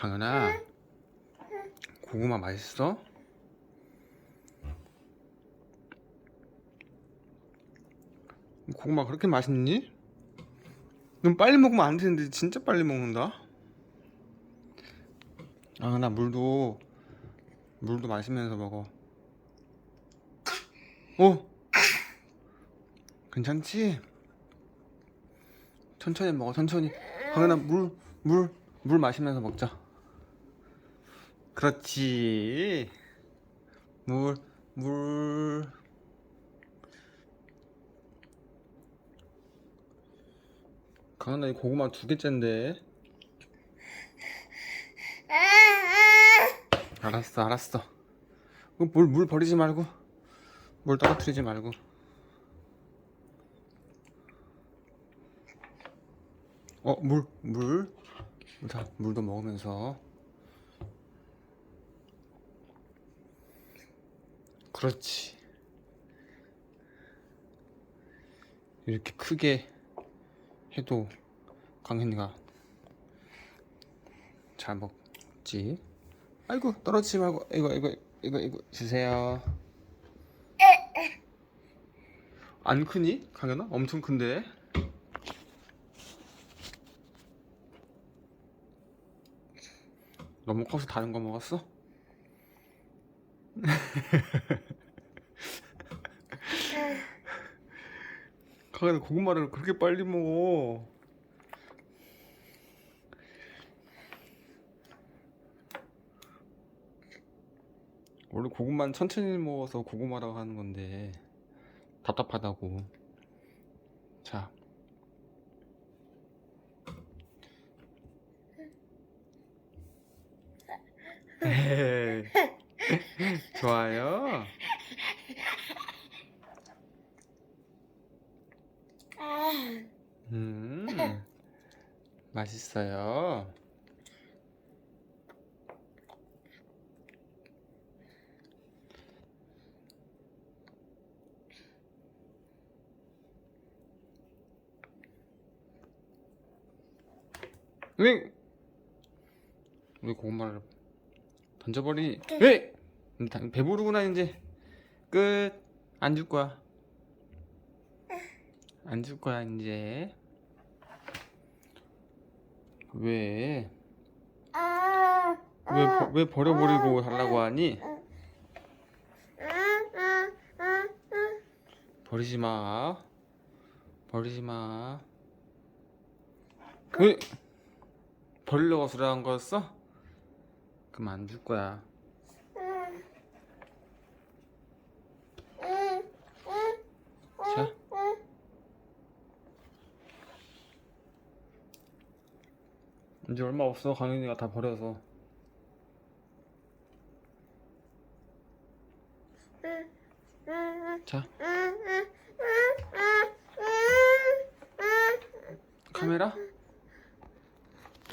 강현아 고구마 맛있어? 고구마 그렇게 맛있니? 넌 빨리 먹으면 안 되는데 진짜 빨리 먹는다 강현아 물도 물도 마시면서 먹어 오 괜찮지? 천천히 먹어 천천히 강현아 물 물, 물 마시면서 먹자 그렇지. 물, 물. 강현아 이 고구마 두 개째인데. 알았어 알았어. 물, 물 버리지 말고. 물 떨어뜨리지 말고. 어, 물, 물. 자, 물도 먹으면서. 그렇지. 이렇게 크게 해도 강현이가 잘 먹지. 아이고, 떨어지지 말고. 이거, 이거, 이거, 이거 주세요. 안 크니? 강현아? 엄청 큰데? 너무 커서 다른 거 먹었어? 강현아 고구마를 그렇게 빨리 먹어. 원래 고구마는 천천히 먹어서 고구마라고 하는 건데 답답하다고. 자 좋아요. 음, 맛있어요. 응! 우리 고구마를 던져버리. 에! 배부르구나 이제. 끝. 안 줄 거야. 안 줄 거야 이제. 왜? 왜, 버, 왜 버려버리고 달라고 하니? 버리지 마. 버리지 마. 왜? 버리려고 수라한 거였어? 그럼 안 줄 거야. 이제 얼마 없어. 강현이가 다 버려서. 자. 카메라